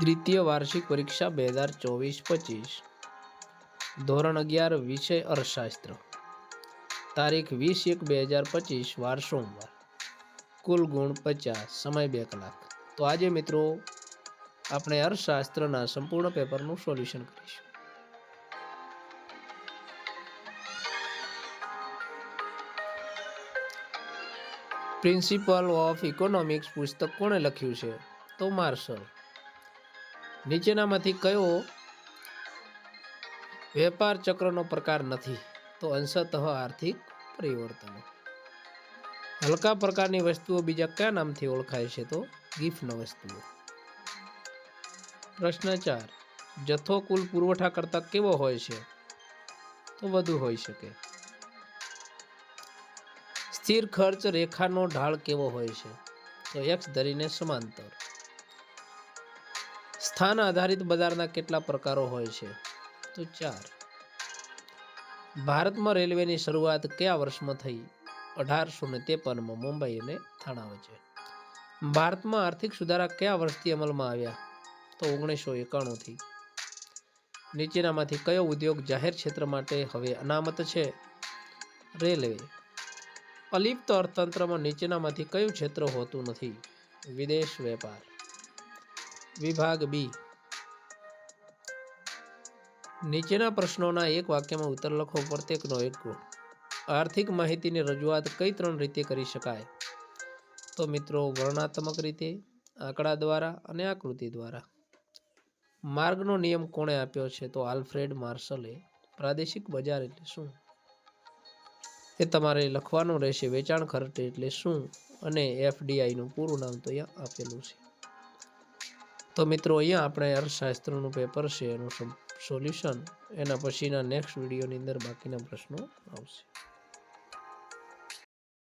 દ્વિતીય વાર્ષિક પરીક્ષા બે હજાર ચોવીસ પચીસ. ધોરણ અગિયાર, વિષય અર્થશાસ્ત્ર. તારીખ વીસ એક બે હજાર પચીસ, વાર સોમવાર. કુલ ગુણ પચાસ, સમય બે કલાક. તો આજે મિત્રો, આપણે અર્થશાસ્ત્રના સંપૂર્ણ પેપરનું સોલ્યુશન કરીશું. પ્રિન્સિપલ ઓફ ઇકોનોમિક્સ પુસ્તક કોણે લખ્યું છે? તો માર્શલ નીચેનામાંથી કયો વેપાર ચક્રનો પ્રકાર નથી, તો અંશતઃ આર્થિક પરિવર્તનો. હલકા પ્રકારની વસ્તુઓ બીજા કયા નામથી ઓળખાય છે તો ગિફ્ટ વસ્તુઓ. પ્રશ્ન ચાર, જથ્થો કુલ પુરવઠા કરતા કેવો હોય છે તો વધુ હોઈ શકે. સ્થિર ખર્ચ રેખાનો ઢાળ કેવો હોય છે તો એક્સ ધરીને સમાંતર. સ્થાન આધારિત બજારના કેટલા પ્રકારો હોય છે? તો ચાર. ભારતમાં રેલવેની શરૂઆત કયા વર્ષમાં થઈ? અઢારસો ને ત્રેપનમાં મુંબઈ અને થાણા વચ્ચે. ભારતમાં આર્થિક સુધારા કયા વર્ષથી અમલમાં આવ્યા? તો ઓગણીસો એકાણુંથી નીચેનામાંથી કયો ઉદ્યોગ જાહેર ક્ષેત્ર માટે હવે અનામત છે? રેલવે. અલિપ્ત અર્થતંત્રમાં નીચેનામાંથી કયું ક્ષેત્ર હોતું નથી? વિદેશ વેપાર. વિભાગ બી. નીચેના પ્રશ્નોના એક વાક્યમાં ઉત્તર લખો, પ્રત્યેકનો એક ગુણ. આર્થિક માહિતીની રજૂઆત કઈ ત્રણ રીતે કરી શકાય? તો મિત્રો વર્ણાત્મક રીતે, આંકડા દ્વારા અને આકૃતિ દ્વારા. માર્ગનો નિયમ કોણે આપ્યો છે? તો આલ્ફ્રેડ માર્શલે. પ્રાદેશિક બજાર એટલે શું? એ તમારે લખવાનું રહેશે વેચાણ ખર્ચ એટલે શું? અને એફડીઆઈનું પૂરું નામ તો અહીંયા આપેલું છે. તો મિત્રો, અહીંયા આપણે અર્થશાસ્ત્રનું પેપર છે, એનું સોલ્યુશન એના પછીના નેક્સ્ટ વિડીયોની અંદર બાકીના પ્રશ્નો આવશે.